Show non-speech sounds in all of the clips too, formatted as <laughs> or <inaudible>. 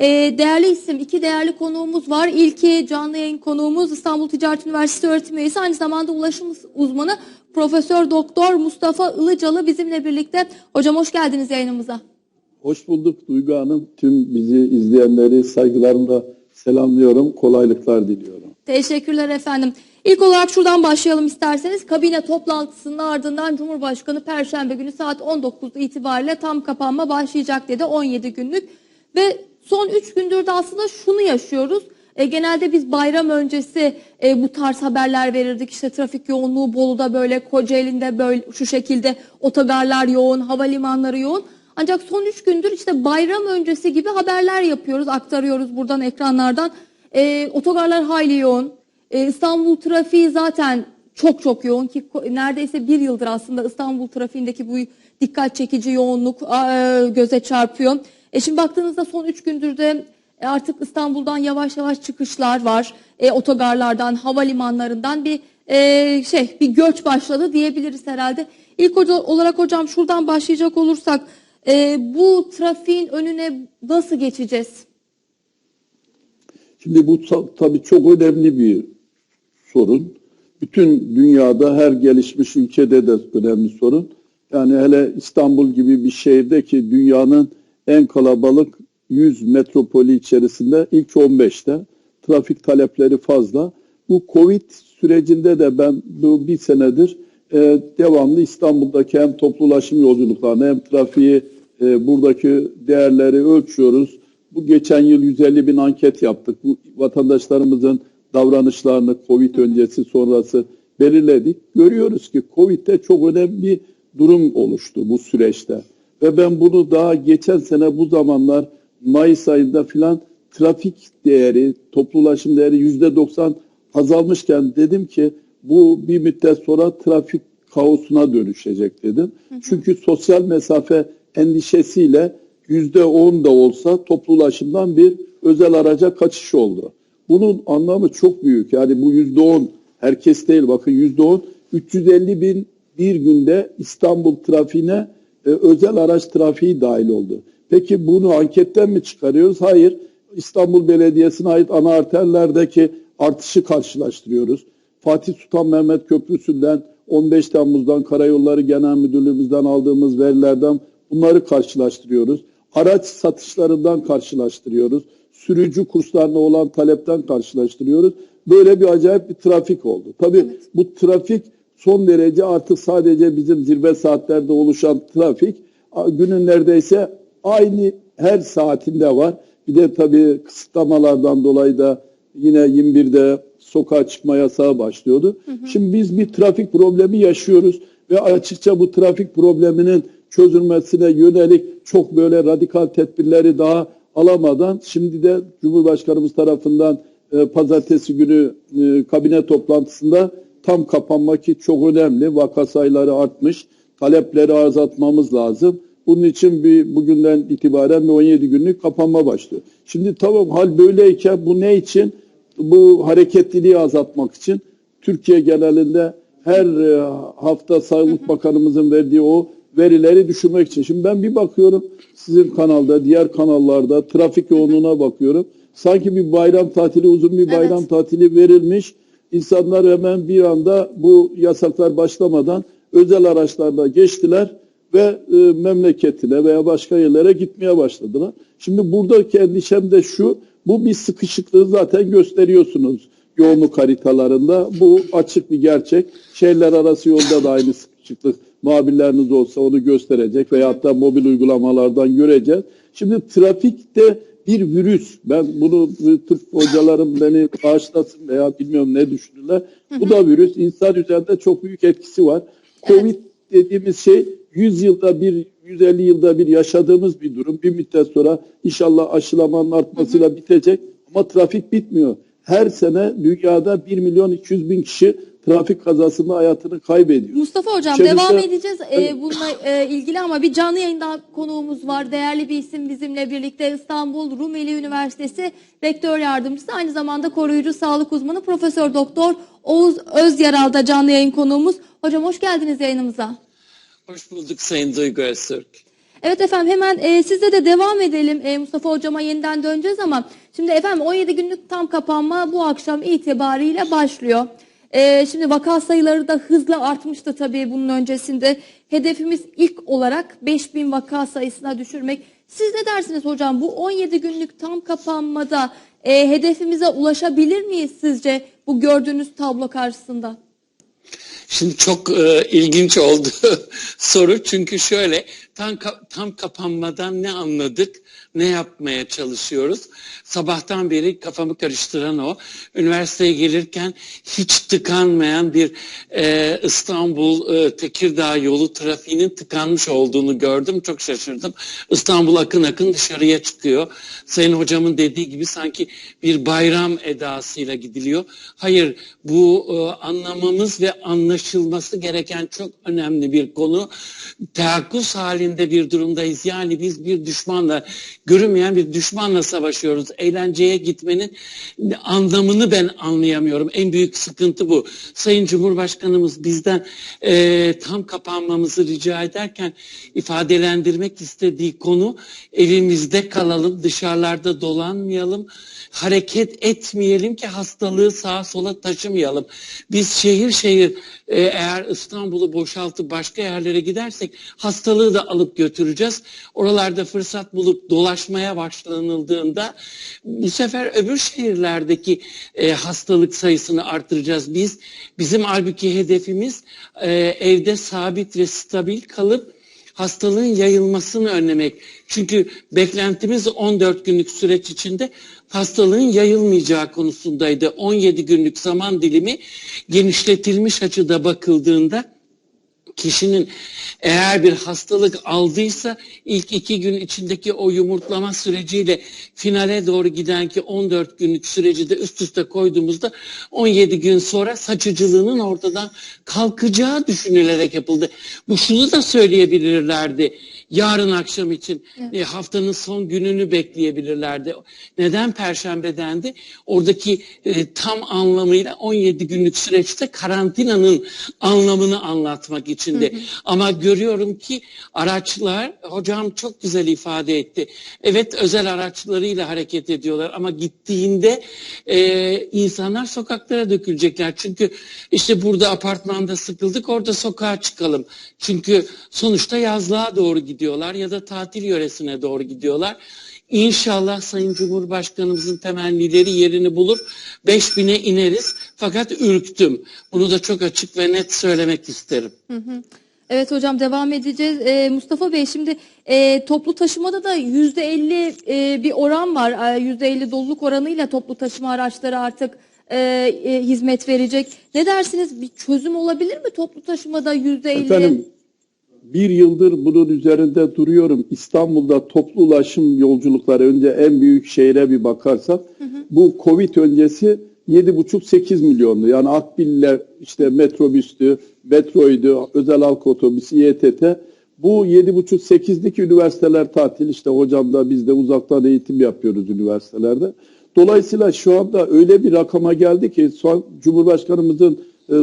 Ee, değerli isim, iki değerli konuğumuz var. İlki canlı yayın konuğumuz İstanbul Ticaret Üniversitesi öğretim üyesi, aynı zamanda ulaşım uzmanı Profesör Doktor Mustafa Ilıcalı bizimle birlikte. Hocam hoş geldiniz yayınımıza. Hoş bulduk Duygu Hanım. Tüm bizi izleyenleri saygılarımla selamlıyorum. Kolaylıklar diliyorum. Teşekkürler efendim. İlk olarak şuradan başlayalım isterseniz. Kabine toplantısının ardından Cumhurbaşkanı Perşembe günü saat 19 itibariyle tam kapanma başlayacak dedi 17 günlük. Ve son 3 gündür de aslında şunu yaşıyoruz. E, genelde biz bayram öncesi e, bu tarz haberler verirdik. İşte trafik yoğunluğu Bolu'da böyle, Kocaeli'nde böyle şu şekilde otogarlar yoğun, havalimanları yoğun. Ancak son 3 gündür işte bayram öncesi gibi haberler yapıyoruz, aktarıyoruz buradan ekranlardan. E, otogarlar hayli yoğun. E, İstanbul trafiği zaten çok çok yoğun ki neredeyse bir yıldır aslında İstanbul trafiğindeki bu dikkat çekici yoğunluk e, göze çarpıyor. E şimdi baktığınızda son 3 gündür de e, artık İstanbul'dan yavaş yavaş çıkışlar var. E, otogarlardan, havalimanlarından bir e, şey bir göç başladı diyebiliriz herhalde. İlk olarak hocam şuradan başlayacak olursak e, bu trafiğin önüne nasıl geçeceğiz? Şimdi bu ta- tabii çok önemli bir sorun. Bütün dünyada her gelişmiş ülkede de önemli sorun. Yani hele İstanbul gibi bir şehirde ki dünyanın en kalabalık 100 metropoli içerisinde ilk 15'te trafik talepleri fazla. Bu Covid sürecinde de ben bu bir senedir e, devamlı İstanbul'daki hem toplu yolculuklarını hem trafiği e, buradaki değerleri ölçüyoruz. Bu geçen yıl 150 bin anket yaptık. Bu vatandaşlarımızın davranışlarını Covid öncesi sonrası belirledik. Görüyoruz ki Covid'de çok önemli bir durum oluştu bu süreçte. Ve ben bunu daha geçen sene bu zamanlar Mayıs ayında filan trafik değeri, toplu ulaşım değeri yüzde 90 azalmışken dedim ki bu bir müddet sonra trafik kaosuna dönüşecek dedim. Çünkü sosyal mesafe endişesiyle yüzde on da olsa toplu ulaşımdan bir özel araca kaçış oldu. Bunun anlamı çok büyük. Yani bu yüzde on herkes değil bakın yüzde on 350 bin bir günde İstanbul trafiğine e, özel araç trafiği dahil oldu. Peki bunu anketten mi çıkarıyoruz? Hayır. İstanbul Belediyesi'ne ait ana arterlerdeki artışı karşılaştırıyoruz. Fatih Sultan Mehmet Köprüsü'nden 15 Temmuz'dan Karayolları Genel Müdürlüğümüzden aldığımız verilerden bunları karşılaştırıyoruz. Araç satışlarından karşılaştırıyoruz. Sürücü kurslarına olan talepten karşılaştırıyoruz. Böyle bir acayip bir trafik oldu. Tabii bu trafik son derece artık sadece bizim zirve saatlerde oluşan trafik günün neredeyse aynı her saatinde var. Bir de tabii kısıtlamalardan dolayı da yine 21'de sokağa çıkma yasağı başlıyordu. Şimdi biz bir trafik problemi yaşıyoruz ve açıkça bu trafik probleminin çözülmesine yönelik çok böyle radikal tedbirleri daha alamadan şimdi de Cumhurbaşkanımız tarafından e, pazartesi günü e, kabine toplantısında tam kapanmak ki çok önemli. Vaka sayıları artmış. Talepleri azaltmamız lazım. Bunun için bir bugünden itibaren bir 17 günlük kapanma başlıyor. Şimdi tamam hal böyleyken bu ne için? Bu hareketliliği azaltmak için Türkiye genelinde her e, hafta Sağlık Bakanımızın verdiği o verileri düşürmek için. Şimdi ben bir bakıyorum sizin kanalda, diğer kanallarda trafik yoğunluğuna bakıyorum. Sanki bir bayram tatili, uzun bir bayram Evet. tatili verilmiş. İnsanlar hemen bir anda bu yasaklar başlamadan özel araçlarla geçtiler ve e, memleketine veya başka yerlere gitmeye başladılar. Şimdi buradaki endişem de şu, bu bir sıkışıklığı zaten gösteriyorsunuz yoğunluk haritalarında. Bu açık bir gerçek. Şehirler arası yolda da aynı sıkışıklık muhabirleriniz olsa onu gösterecek veya hatta mobil uygulamalardan göreceğiz. Şimdi trafikte bir virüs. Ben bunu tıp hocalarım beni bağışlasın veya bilmiyorum ne düşünürler. Bu da virüs. İnsan üzerinde çok büyük etkisi var. Covid dediğimiz şey 100 yılda bir, 150 yılda bir yaşadığımız bir durum. Bir müddet sonra inşallah aşılamanın artmasıyla bitecek. Ama trafik bitmiyor. Her sene dünyada 1 milyon 200 bin kişi trafik kazasında hayatını kaybediyor. Mustafa Hocam İçerisinde- devam edeceğiz e, bununla e, ilgili ama bir canlı yayında konuğumuz var. Değerli bir isim bizimle birlikte İstanbul Rumeli Üniversitesi Rektör Yardımcısı aynı zamanda koruyucu sağlık uzmanı Profesör Doktor Oğuz Özyaral da canlı yayın konuğumuz. Hocam hoş geldiniz yayınımıza. Hoş bulduk Sayın Duygu Öztürk. Evet efendim hemen e, sizle de devam edelim. E, Mustafa hocama yeniden döneceğiz ama şimdi efendim 17 günlük tam kapanma bu akşam itibariyle başlıyor. E, şimdi vaka sayıları da hızla artmıştı tabii bunun öncesinde. Hedefimiz ilk olarak 5000 vaka sayısına düşürmek. Siz ne dersiniz hocam bu 17 günlük tam kapanmada e, hedefimize ulaşabilir miyiz sizce bu gördüğünüz tablo karşısında? Şimdi çok e, ilginç oldu <laughs> soru çünkü şöyle tam, tam kapanmadan ne anladık, ne yapmaya çalışıyoruz? Sabahtan beri kafamı karıştıran o. Üniversiteye gelirken hiç tıkanmayan bir e, İstanbul e, yolu trafiğinin tıkanmış olduğunu gördüm. Çok şaşırdım. İstanbul akın akın dışarıya çıkıyor. Sayın hocamın dediği gibi sanki bir bayram edasıyla gidiliyor. Hayır bu e, anlamamız ve anlaşılması gereken çok önemli bir konu. Teyakkuz halinde bir durumdayız. Yani biz bir düşmanla, görünmeyen bir düşmanla savaşıyoruz. Eğlenceye gitmenin anlamını ben anlayamıyorum. En büyük sıkıntı bu. Sayın Cumhurbaşkanımız bizden e, tam kapanmamızı rica ederken ifadelendirmek istediği konu evimizde kalalım, dışarılarda dolanmayalım, hareket etmeyelim ki hastalığı sağa sola taşımayalım. Biz şehir şehir e, eğer İstanbul'u boşaltıp başka yerlere gidersek hastalığı da alıp götüreceğiz. Oralarda fırsat bulup dolaşmaya başlanıldığında bu sefer öbür şehirlerdeki e, hastalık sayısını artıracağız. Biz bizim halbuki hedefimiz e, evde sabit ve stabil kalıp hastalığın yayılmasını önlemek. Çünkü beklentimiz 14 günlük süreç içinde hastalığın yayılmayacağı konusundaydı. 17 günlük zaman dilimi genişletilmiş açıda bakıldığında kişinin eğer bir hastalık aldıysa ilk iki gün içindeki o yumurtlama süreciyle finale doğru giden ki 14 günlük süreci de üst üste koyduğumuzda 17 gün sonra saçıcılığının ortadan kalkacağı düşünülerek yapıldı. Bu şunu da söyleyebilirlerdi. Yarın akşam için e, haftanın son gününü bekleyebilirlerdi. Neden perşembe dendi? Oradaki e, tam anlamıyla 17 günlük süreçte karantinanın anlamını anlatmak içindi. Ama görüyorum ki araçlar, hocam çok güzel ifade etti. Evet özel araçlarıyla hareket ediyorlar ama gittiğinde e, insanlar sokaklara dökülecekler. Çünkü işte burada apartmanda sıkıldık orada sokağa çıkalım. Çünkü sonuçta yazlığa doğru gidiyorlar ya da tatil yöresine doğru gidiyorlar. İnşallah Sayın Cumhurbaşkanımızın temennileri yerini bulur. 5000'e ineriz. Fakat ürktüm. Bunu da çok açık ve net söylemek isterim. Evet hocam devam edeceğiz. Ee, Mustafa Bey şimdi e, toplu taşımada da yüzde elli e, bir oran var. Yüzde elli doluluk oranıyla toplu taşıma araçları artık e, e, hizmet verecek. Ne dersiniz? Bir çözüm olabilir mi toplu taşımada yüzde elli? Bir yıldır bunun üzerinde duruyorum. İstanbul'da toplu ulaşım yolculukları önce en büyük şehre bir bakarsak bu Covid öncesi 7,5-8 milyondu. Yani Akbil'le işte metrobüstü, metroydu, özel halk otobüsü, İETT. Bu 7,5-8'lik üniversiteler tatil. İşte hocam da biz de uzaktan eğitim yapıyoruz üniversitelerde. Dolayısıyla şu anda öyle bir rakama geldi ki son Cumhurbaşkanımızın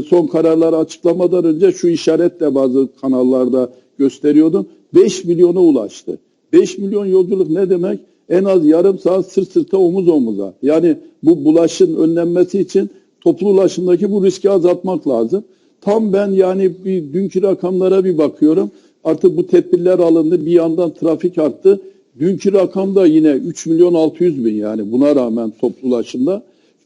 son kararları açıklamadan önce şu işaretle bazı kanallarda gösteriyordum. 5 milyona ulaştı. 5 milyon yolculuk ne demek? En az yarım saat sırt sırta omuz omuza. Yani bu bulaşın önlenmesi için toplu ulaşımdaki bu riski azaltmak lazım. Tam ben yani bir dünkü rakamlara bir bakıyorum. Artık bu tedbirler alındı. Bir yandan trafik arttı. Dünkü rakam da yine 3 milyon 600 bin yani buna rağmen toplu ulaşımda.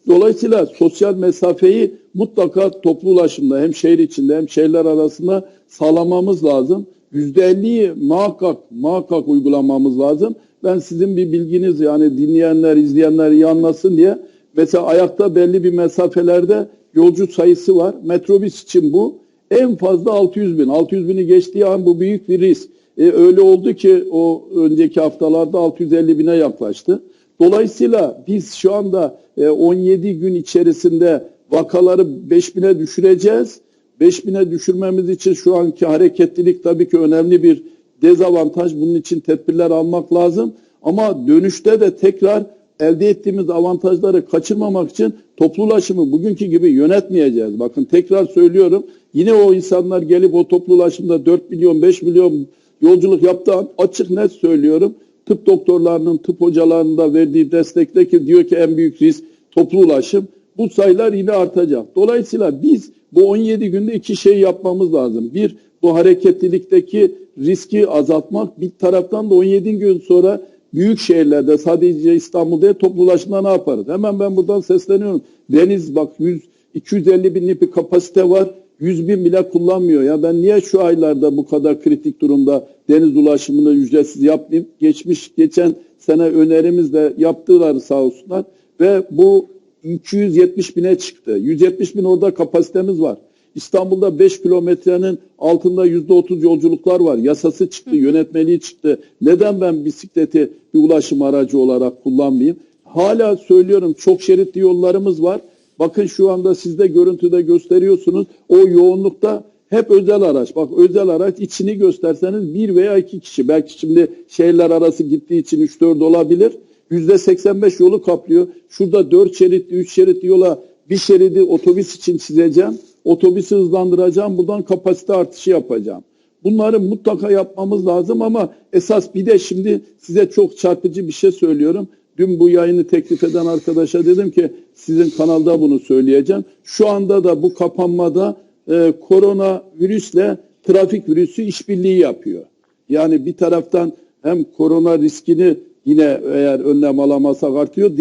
Dolayısıyla sosyal mesafeyi mutlaka toplu ulaşımda hem şehir içinde hem şehirler arasında sağlamamız lazım. %50'yi muhakkak muhakkak uygulamamız lazım. Ben sizin bir bilginiz yani dinleyenler, izleyenler iyi anlasın diye mesela ayakta belli bir mesafelerde yolcu sayısı var. Metrobüs için bu en fazla 600 bin. 600 bini geçtiği an bu büyük bir risk. E, öyle oldu ki o önceki haftalarda 650 bine yaklaştı. Dolayısıyla biz şu anda e, 17 gün içerisinde vakaları 5000'e düşüreceğiz. 5000'e düşürmemiz için şu anki hareketlilik tabii ki önemli bir dezavantaj. Bunun için tedbirler almak lazım. Ama dönüşte de tekrar elde ettiğimiz avantajları kaçırmamak için toplu ulaşımı bugünkü gibi yönetmeyeceğiz. Bakın tekrar söylüyorum. Yine o insanlar gelip o toplu ulaşımda 4 milyon 5 milyon yolculuk yaptığı açık net söylüyorum. Tıp doktorlarının, tıp hocalarının da verdiği destekte ki diyor ki en büyük risk toplu ulaşım. Bu sayılar yine artacak. Dolayısıyla biz bu 17 günde iki şey yapmamız lazım. Bir, bu hareketlilikteki riski azaltmak. Bir taraftan da 17 gün sonra büyük şehirlerde sadece İstanbul'da toplu ulaşımda ne yaparız? Hemen ben buradan sesleniyorum. Deniz bak 100, 250 binlik bir kapasite var. 100 bin bile kullanmıyor ya. Ben niye şu aylarda bu kadar kritik durumda deniz ulaşımını ücretsiz yapmayayım? Geçmiş geçen sene önerimiz de yaptılar sağ olsunlar. Ve bu 270 bine çıktı. 170 bin orada kapasitemiz var. İstanbul'da 5 kilometrenin altında %30 yolculuklar var. Yasası çıktı, yönetmeliği çıktı. Neden ben bisikleti bir ulaşım aracı olarak kullanmayayım? Hala söylüyorum çok şeritli yollarımız var. Bakın şu anda siz de görüntüde gösteriyorsunuz. O yoğunlukta hep özel araç. Bak özel araç içini gösterseniz bir veya iki kişi. Belki şimdi şehirler arası gittiği için 3-4 olabilir. %85 yolu kaplıyor. Şurada 4 şeritli, 3 şeritli yola bir şeridi otobüs için çizeceğim. Otobüsü hızlandıracağım. Buradan kapasite artışı yapacağım. Bunları mutlaka yapmamız lazım ama esas bir de şimdi size çok çarpıcı bir şey söylüyorum. Dün bu yayını teklif eden arkadaşa dedim ki sizin kanalda bunu söyleyeceğim. Şu anda da bu kapanmada e, korona virüsle trafik virüsü işbirliği yapıyor. Yani bir taraftan hem korona riskini yine eğer önlem alamazsak artıyor.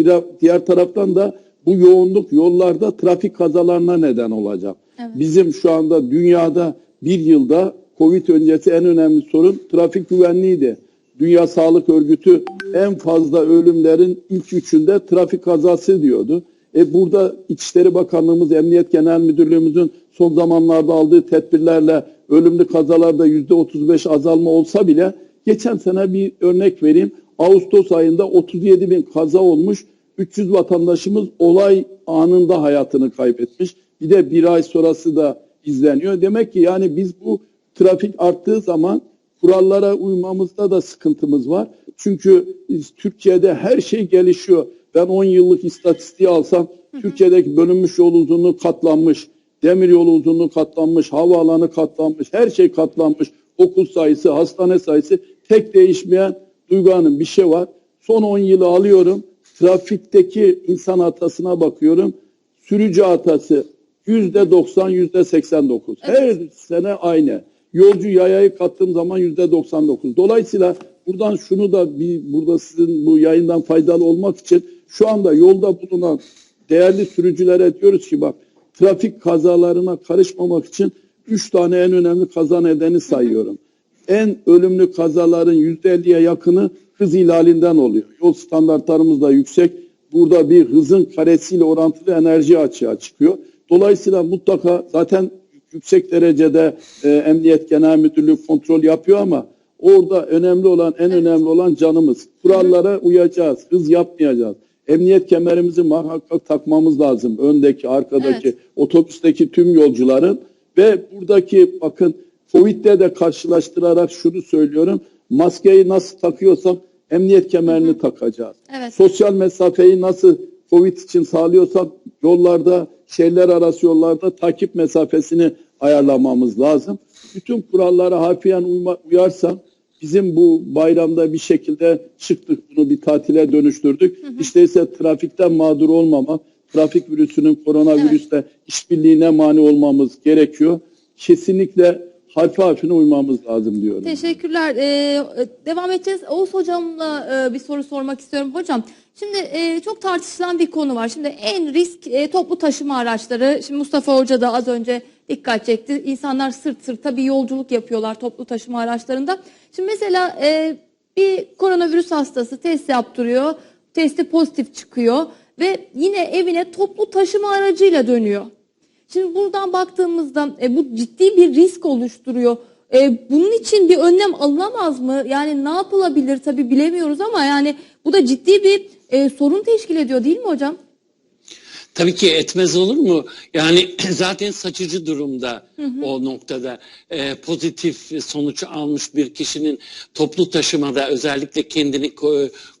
Diğer, taraftan da bu yoğunluk yollarda trafik kazalarına neden olacak. Evet. Bizim şu anda dünyada bir yılda Covid öncesi en önemli sorun trafik güvenliğiydi. Dünya Sağlık Örgütü en fazla ölümlerin ilk üçünde trafik kazası diyordu. E burada İçişleri Bakanlığımız, Emniyet Genel Müdürlüğümüzün son zamanlarda aldığı tedbirlerle ölümlü kazalarda yüzde 35 azalma olsa bile geçen sene bir örnek vereyim. Ağustos ayında 37 bin kaza olmuş. 300 vatandaşımız olay anında hayatını kaybetmiş. Bir de bir ay sonrası da izleniyor. Demek ki yani biz bu trafik arttığı zaman kurallara uymamızda da sıkıntımız var. Çünkü Türkiye'de her şey gelişiyor. Ben 10 yıllık istatistiği alsam Türkiye'deki bölünmüş yol uzunluğu katlanmış. Demir yolu uzunluğu katlanmış, havaalanı katlanmış, her şey katlanmış. Okul sayısı, hastane sayısı tek değişmeyen Duygu Hanım bir şey var. Son 10 yılı alıyorum. Trafikteki insan hatasına bakıyorum. Sürücü hatası yüzde 90, yüzde 89. Her sene aynı. Yolcu yayayı kattığım zaman yüzde 99. Dolayısıyla buradan şunu da bir burada sizin bu yayından faydalı olmak için şu anda yolda bulunan değerli sürücülere diyoruz ki bak trafik kazalarına karışmamak için 3 tane en önemli kaza nedeni sayıyorum. En ölümlü kazaların %50'ye yakını hız ihlalinden oluyor. Yol standartlarımız da yüksek. Burada bir hızın karesiyle orantılı enerji açığa çıkıyor. Dolayısıyla mutlaka zaten yüksek derecede e, Emniyet Genel Müdürlüğü kontrol yapıyor ama orada önemli olan en önemli olan canımız. Kurallara uyacağız, hız yapmayacağız. Emniyet kemerimizi muhakkak takmamız lazım. Öndeki, arkadaki, Evet. otobüsteki tüm yolcuların ve buradaki bakın Covid'de de karşılaştırarak şunu söylüyorum. Maskeyi nasıl takıyorsak emniyet kemerini takacağız. Evet. Sosyal mesafeyi nasıl Covid için sağlıyorsak yollarda, şehirler arası yollarda takip mesafesini ayarlamamız lazım. Bütün kurallara harfiyen uyma, uyarsak bizim bu bayramda bir şekilde çıktık bunu bir tatile dönüştürdük. İşte ise trafikten mağdur olmamak, trafik virüsünün koronavirüsle işbirliğine mani olmamız gerekiyor. Kesinlikle harfi harfine uymamız lazım diyorum. Teşekkürler. Ee, devam edeceğiz. Oğuz hocamla e, bir soru sormak istiyorum. Hocam şimdi e, çok tartışılan bir konu var. Şimdi en risk e, toplu taşıma araçları. Şimdi Mustafa Hoca da az önce dikkat çekti. İnsanlar sırt sırta bir yolculuk yapıyorlar toplu taşıma araçlarında. Şimdi mesela e, bir koronavirüs hastası test yaptırıyor. Testi pozitif çıkıyor ve yine evine toplu taşıma aracıyla dönüyor. Şimdi buradan baktığımızda e, bu ciddi bir risk oluşturuyor. E, bunun için bir önlem alınamaz mı? Yani ne yapılabilir tabii bilemiyoruz ama yani bu da ciddi bir e, sorun teşkil ediyor değil mi hocam? Tabii ki etmez olur mu? Yani <clears throat> zaten saçıcı durumda o noktada Ee, pozitif sonuç almış bir kişinin toplu taşımada özellikle kendini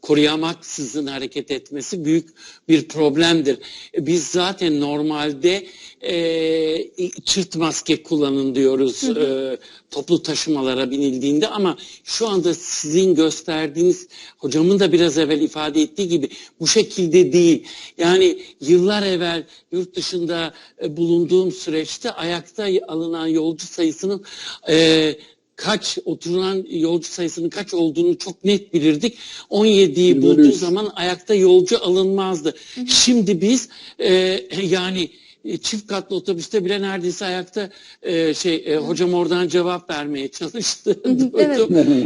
koruyamaksızın hareket etmesi büyük bir problemdir. E, Biz zaten normalde e, çırt maske kullanın diyoruz e, toplu taşımalara binildiğinde ama şu anda sizin gösterdiğiniz hocamın da biraz evvel ifade ettiği gibi bu şekilde değil. Yani yıllar evvel yurt dışında e, bulunduğum süreçte ayakta alınan yolcu sayısının e, kaç oturulan yolcu sayısının kaç olduğunu çok net bilirdik. 17'yi bulduğu 23. zaman ayakta yolcu alınmazdı. Şimdi biz e, yani çift katlı otobüste bile neredeyse ayakta e, şey e, hocam oradan cevap vermeye çalıştı. <laughs> evet.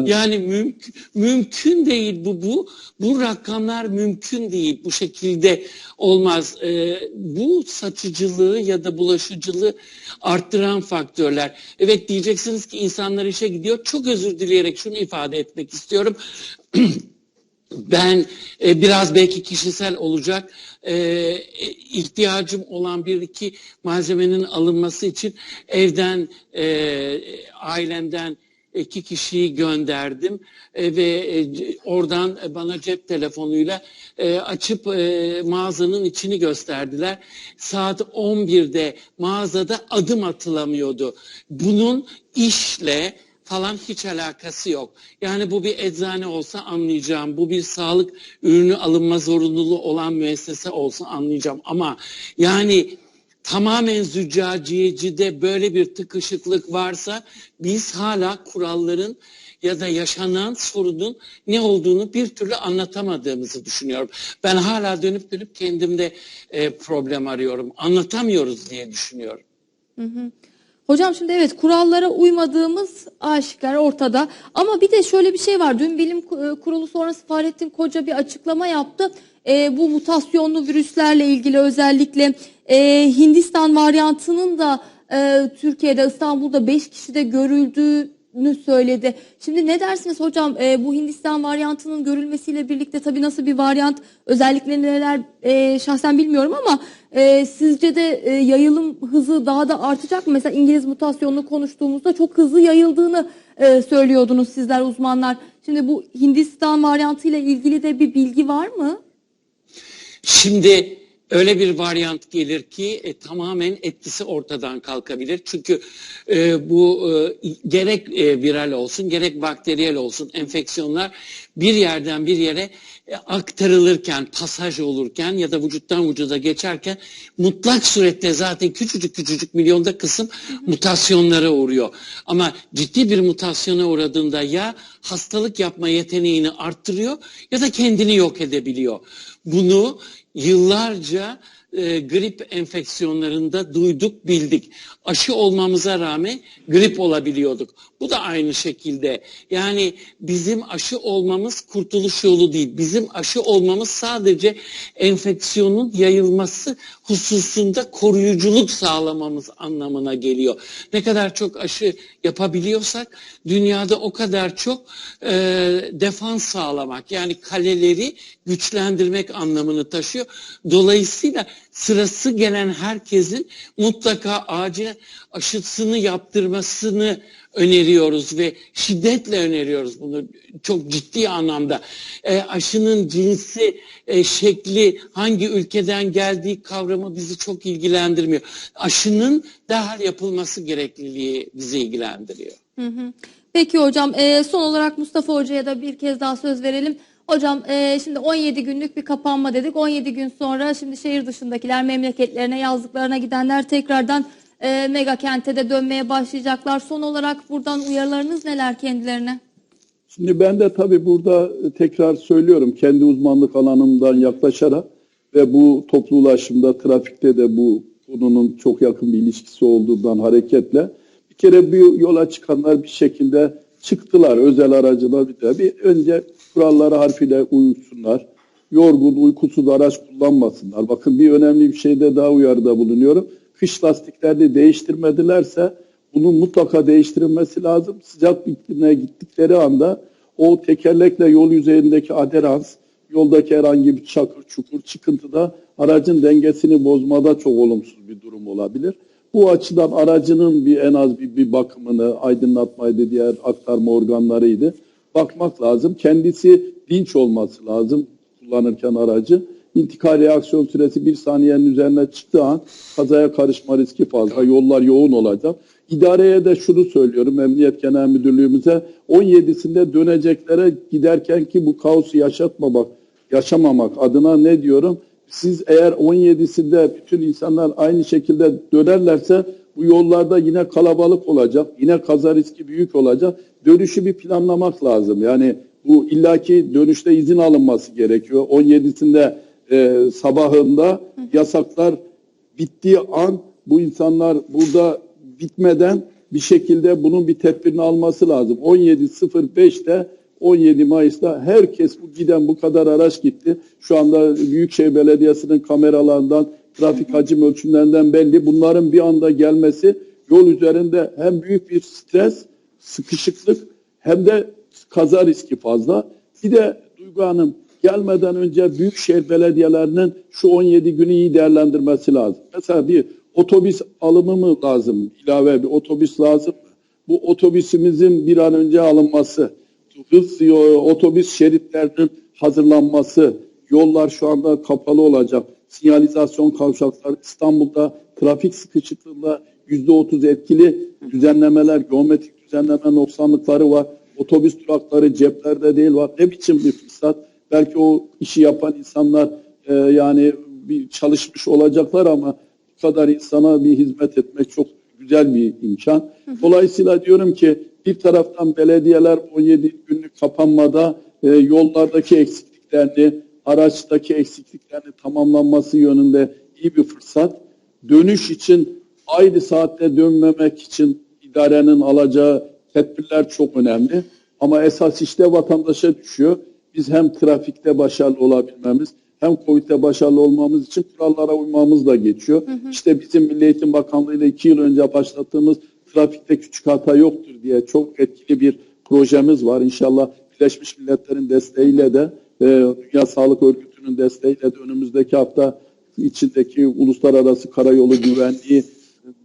Yani mümkün mümkün değil bu bu bu rakamlar mümkün değil bu şekilde olmaz. E, bu saçıcılığı ya da bulaşıcılığı arttıran faktörler. Evet diyeceksiniz ki insanlar işe gidiyor. Çok özür dileyerek şunu ifade etmek istiyorum. <clears throat> Ben e, biraz belki kişisel olacak e, e, ihtiyacım olan bir iki malzemenin alınması için evden e, ailemden iki kişiyi gönderdim E, ve e, oradan bana cep telefonuyla e, açıp e, mağazanın içini gösterdiler. Saat 11'de mağazada adım atılamıyordu. Bunun işle falan hiç alakası yok. Yani bu bir eczane olsa anlayacağım. Bu bir sağlık ürünü alınma zorunluluğu olan müessese olsa anlayacağım. Ama yani tamamen züccaciyecide böyle bir tıkışıklık varsa biz hala kuralların ya da yaşanan sorunun ne olduğunu bir türlü anlatamadığımızı düşünüyorum. Ben hala dönüp dönüp kendimde e, problem arıyorum. Anlatamıyoruz diye düşünüyorum. Hocam şimdi evet kurallara uymadığımız aşikar ortada. Ama bir de şöyle bir şey var. Dün bilim Ku- kurulu sonrası Fahrettin Koca bir açıklama yaptı. Ee, bu mutasyonlu virüslerle ilgili özellikle e, Hindistan varyantının da e, Türkiye'de İstanbul'da 5 kişide görüldüğünü söyledi. Şimdi ne dersiniz hocam e, bu Hindistan varyantının görülmesiyle birlikte tabii nasıl bir varyant özellikle neler e, şahsen bilmiyorum ama e, sizce de e, yayılım hızı daha da artacak mı? Mesela İngiliz mutasyonunu konuştuğumuzda çok hızlı yayıldığını e, söylüyordunuz sizler uzmanlar. Şimdi bu Hindistan varyantıyla ilgili de bir bilgi var mı? Şimdi öyle bir varyant gelir ki e, tamamen etkisi ortadan kalkabilir. Çünkü e, bu e, gerek e, viral olsun gerek bakteriyel olsun enfeksiyonlar bir yerden bir yere e, aktarılırken, pasaj olurken ya da vücuttan vücuda geçerken mutlak surette zaten küçücük küçücük milyonda kısım mutasyonlara uğruyor. Ama ciddi bir mutasyona uğradığında ya hastalık yapma yeteneğini arttırıyor ya da kendini yok edebiliyor. Bunu yıllarca e, grip enfeksiyonlarında duyduk, bildik. Aşı olmamıza rağmen grip olabiliyorduk. Bu da aynı şekilde. Yani bizim aşı olmamız kurtuluş yolu değil. Bizim aşı olmamız sadece enfeksiyonun yayılması hususunda koruyuculuk sağlamamız anlamına geliyor. Ne kadar çok aşı yapabiliyorsak dünyada o kadar çok e, defans sağlamak yani kaleleri güçlendirmek anlamını taşıyor. Dolayısıyla sırası gelen herkesin mutlaka acil aşısını yaptırmasını öneriyoruz ve şiddetle öneriyoruz bunu çok ciddi anlamda. E, aşının cinsi, e, şekli, hangi ülkeden geldiği kavramı bizi çok ilgilendirmiyor. Aşının derhal yapılması gerekliliği bizi ilgilendiriyor. Hı hı. Peki hocam e, son olarak Mustafa Hoca'ya da bir kez daha söz verelim. Hocam e, şimdi 17 günlük bir kapanma dedik. 17 gün sonra şimdi şehir dışındakiler memleketlerine yazlıklarına gidenler tekrardan e, mega kente de dönmeye başlayacaklar. Son olarak buradan uyarılarınız neler kendilerine? Şimdi ben de tabii burada tekrar söylüyorum kendi uzmanlık alanımdan yaklaşarak ve bu toplu ulaşımda, trafikte de bu konunun çok yakın bir ilişkisi olduğundan hareketle bir kere bir yola çıkanlar bir şekilde çıktılar özel aracılar bir de bir önce kurallara harfiyle uysunlar. Yorgun, uykusuz araç kullanmasınlar. Bakın bir önemli bir şeyde daha uyarıda bulunuyorum. Kış lastiklerini değiştirmedilerse bunun mutlaka değiştirilmesi lazım. Sıcak iklimine gittikleri anda o tekerlekle yol yüzeyindeki aderans yoldaki herhangi bir çakır, çukur, çıkıntıda aracın dengesini bozmada çok olumsuz bir durum olabilir. Bu açıdan aracının bir en az bir, bir bakımını, aydınlatmaydı, diğer aktarma organlarıydı. Bakmak lazım. Kendisi dinç olması lazım kullanırken aracı. İntikal reaksiyon süresi bir saniyenin üzerine çıktığı an kazaya karışma riski fazla. Yollar yoğun olacak. İdareye de şunu söylüyorum Emniyet Genel Müdürlüğümüze 17'sinde döneceklere giderken ki bu kaosu yaşatmamak, yaşamamak adına ne diyorum? Siz eğer 17'sinde bütün insanlar aynı şekilde dönerlerse bu yollarda yine kalabalık olacak. Yine kaza riski büyük olacak. Dönüşü bir planlamak lazım. Yani bu illaki dönüşte izin alınması gerekiyor. 17'sinde e, sabahında yasaklar bittiği an bu insanlar burada bitmeden bir şekilde bunun bir tedbirini alması lazım. 17.05'te 17 Mayıs'ta herkes bu giden bu kadar araç gitti. Şu anda Büyükşehir Belediyesi'nin kameralarından, trafik hacim ölçümlerinden belli. Bunların bir anda gelmesi yol üzerinde hem büyük bir stres, sıkışıklık hem de kaza riski fazla. Bir de Duygu Hanım gelmeden önce büyükşehir belediyelerinin şu 17 günü iyi değerlendirmesi lazım. Mesela bir otobüs alımı mı lazım? İlave bir otobüs lazım mı? Bu otobüsümüzün bir an önce alınması, hız otobüs şeritlerinin hazırlanması, yollar şu anda kapalı olacak. Sinyalizasyon kavşakları İstanbul'da trafik sıkışıklığında %30 etkili düzenlemeler, geometrik düzenleme noksanlıkları var. Otobüs durakları ceplerde değil var. Ne biçim bir fırsat? Belki o işi yapan insanlar e, yani bir çalışmış olacaklar ama bu kadar insana bir hizmet etmek çok güzel bir imkan. Dolayısıyla diyorum ki bir taraftan belediyeler 17 günlük kapanmada e, yollardaki eksikliklerini, araçtaki eksikliklerini tamamlanması yönünde iyi bir fırsat. Dönüş için aynı saatte dönmemek için idarenin alacağı tedbirler çok önemli. Ama esas işte vatandaşa düşüyor. Biz hem trafikte başarılı olabilmemiz hem COVID'de başarılı olmamız için kurallara uymamız da geçiyor. İşte bizim Milli Eğitim Bakanlığı ile iki yıl önce başlattığımız trafikte küçük hata yoktur diye çok etkili bir projemiz var. İnşallah Birleşmiş Milletler'in desteğiyle de e, Dünya Sağlık Örgütü'nün desteğiyle de önümüzdeki hafta içindeki uluslararası karayolu güvenliği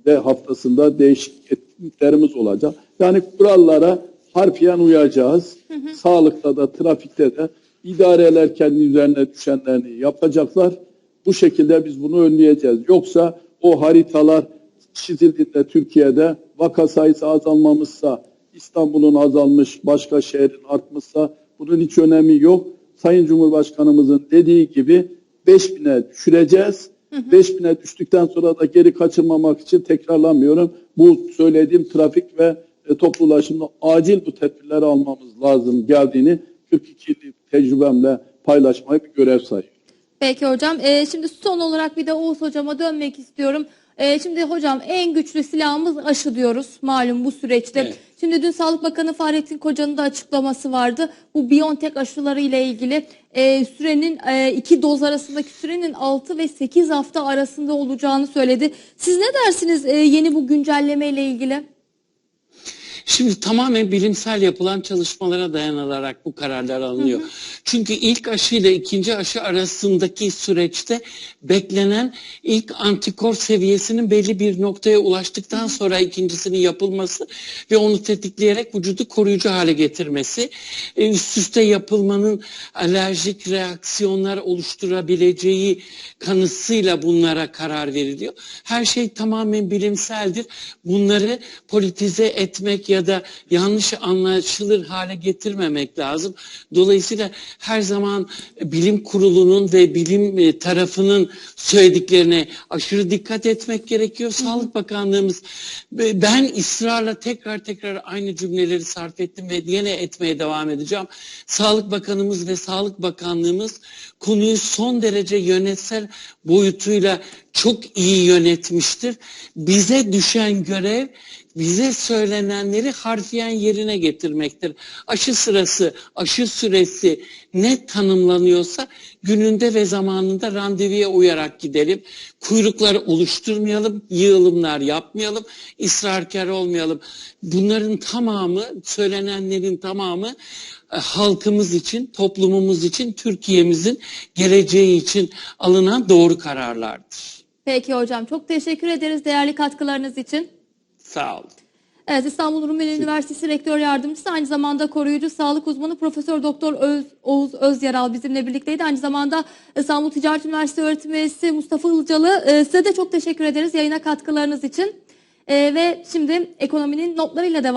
de haftasında değişik etkinliklerimiz olacak. Yani kurallara harfiyen uyacağız. Sağlıkta da trafikte de idareler kendi üzerine düşenlerini yapacaklar. Bu şekilde biz bunu önleyeceğiz. Yoksa o haritalar çizildiğinde Türkiye'de vaka sayısı azalmamışsa, İstanbul'un azalmış, başka şehrin artmışsa bunun hiç önemi yok. Sayın Cumhurbaşkanımızın dediği gibi 5000'e düşüreceğiz. 5000'e düştükten sonra da geri kaçırmamak için tekrarlamıyorum. Bu söylediğim trafik ve e, toplu ulaşımda acil bu tedbirleri almamız lazım geldiğini 42 yıllık tecrübemle paylaşmayı bir görev sayıyorum. Peki hocam. Ee, şimdi son olarak bir de Oğuz hocama dönmek istiyorum. Ee, şimdi hocam en güçlü silahımız aşı diyoruz malum bu süreçte. Evet. Şimdi dün Sağlık Bakanı Fahrettin Koca'nın da açıklaması vardı. Bu BioNTech aşıları ile ilgili e, sürenin e, iki doz arasındaki sürenin 6 ve 8 hafta arasında olacağını söyledi. Siz ne dersiniz e, yeni bu güncelleme ile ilgili? Şimdi tamamen bilimsel yapılan çalışmalara dayanılarak bu kararlar alınıyor. Çünkü ilk aşı ile ikinci aşı arasındaki süreçte beklenen ilk antikor seviyesinin belli bir noktaya ulaştıktan sonra ikincisinin yapılması ve onu tetikleyerek vücudu koruyucu hale getirmesi, e, üst üste yapılmanın alerjik reaksiyonlar oluşturabileceği kanısıyla bunlara karar veriliyor. Her şey tamamen bilimseldir. Bunları politize etmek ya da yanlış anlaşılır hale getirmemek lazım. Dolayısıyla her zaman bilim kurulunun ve bilim e, tarafının söylediklerine aşırı dikkat etmek gerekiyor. Sağlık Bakanlığımız ben ısrarla tekrar tekrar aynı cümleleri sarf ettim ve yine etmeye devam edeceğim. Sağlık Bakanımız ve Sağlık Bakanlığımız konuyu son derece yönetsel boyutuyla çok iyi yönetmiştir. Bize düşen görev bize söylenenleri harfiyen yerine getirmektir. Aşı sırası, aşı süresi ne tanımlanıyorsa gününde ve zamanında randevuya uyarak gidelim. Kuyrukları oluşturmayalım, yığılımlar yapmayalım, ısrarkar olmayalım. Bunların tamamı, söylenenlerin tamamı e, halkımız için, toplumumuz için, Türkiye'mizin geleceği için alınan doğru kararlardır. Peki hocam çok teşekkür ederiz değerli katkılarınız için. Sağ olun. Evet İstanbul Rumeli Üniversitesi Rektör Yardımcısı aynı zamanda koruyucu sağlık uzmanı Profesör Doktor Öz, Oğuz Özyaral bizimle birlikteydi. Aynı zamanda İstanbul Ticaret Üniversitesi öğretim üyesi Mustafa Ilcalı. Ee, size de çok teşekkür ederiz yayına katkılarınız için. Ee, ve şimdi ekonominin notlarıyla devam